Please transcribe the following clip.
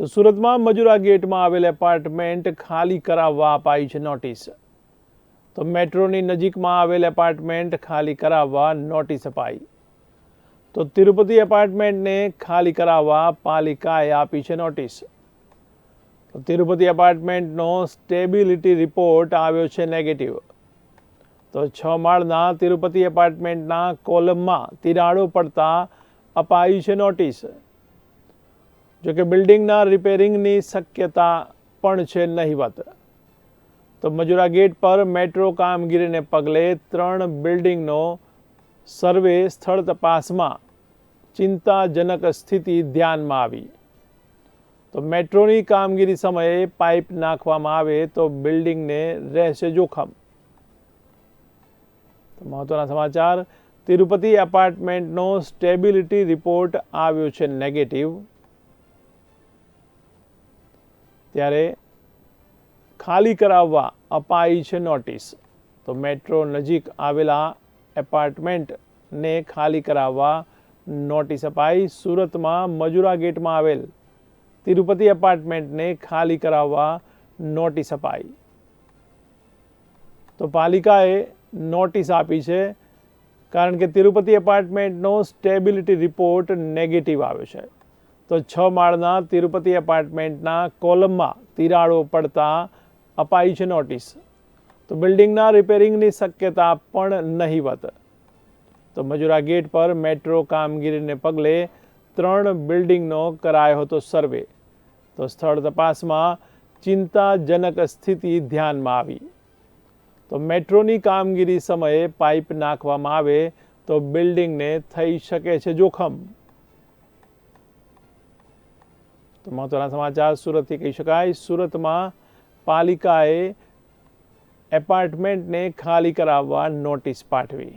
તો સુરતમાં મજુરા ગેટમાં આવેલ એપાર્ટમેન્ટ ખાલી કરાવવા અપાઈ છે નોટિસ. તો મેટ્રોની નજીકમાં આવેલ એપાર્ટમેન્ટ ખાલી કરાવવા નોટિસ અપાઈ. તો તિરુપતિ એપાર્ટમેન્ટને ખાલી કરાવવા પાલિકાએ આપી છે નોટિસ. તો તિરુપતિ એપાર્ટમેન્ટનો સ્ટેબિલિટી રિપોર્ટ આવ્યો છે નેગેટિવ. તો છ માળના તિરુપતિ એપાર્ટમેન્ટના કોલમમાં તિરાડો પડતા અપાઈ છે નોટિસ. જો કે બિલ્ડિંગના રિપેરિંગની શક્યતા પણ છે નહીવત તો મજુરા ગેટ પર મેટ્રો કામગીરીને પગલે ત્રણ બિલ્ડિંગનો સર્વે સ્થળ તપાસમાં ચિંતાજનક સ્થિતિ ધ્યાનમાં આવી. તો મેટ્રોની કામગીરી સમયે પાઇપ નાખવામાં આવે તો બિલ્ડિંગને રહેશે જોખમ. મહત્વના સમાચાર, તિરુપતિ એપાર્ટમેન્ટનો સ્ટેબિલિટી રિપોર્ટ આવ્યો છે નેગેટિવ. ત્યારે ખાલી કરાવવા અપાઈ છે નોટિસ. તો મેટ્રો નજીક આવેલા એપાર્ટમેન્ટને ખાલી કરાવવા નોટિસ અપાઈ. સુરતમાં મજુરા ગેટમાં આવેલ તિરુપતિ એપાર્ટમેન્ટને ખાલી કરાવવા નોટિસ અપાઈ. તો પાલિકાએ નોટિસ આપી છે, કારણ કે તિરુપતિ એપાર્ટમેન્ટનો સ્ટેબિલિટી રિપોર્ટ નેગેટિવ આવ્યો છે. તો છ માળના તિરુપતિ એપાર્ટમેન્ટના કોલમમાં તિરાડો પડતા અપાઈ છે નોટિસ તો બિલ્ડિંગના રિપેરિંગની શક્યતા પણ નહીવત. તો મજુરા ગેટ પર મેટ્રો કામગીરીને પગલે ત્રણ બિલ્ડિંગનો કરાયો હતો સર્વે તો સ્થળ તપાસમાં ચિંતાજનક સ્થિતિ ધ્યાનમાં આવી. તો મેટ્રોની કામગીરી સમયે પાઇપ નાખવામાં આવે તો બિલ્ડિંગને થઈ શકે છે જોખમ. તો મહત્વના સમાચાર સુરતથી કહી શકાય. સુરતમાં પાલિકાએ એપાર્ટમેન્ટને ખાલી કરાવવા નોટિસ પાઠવી.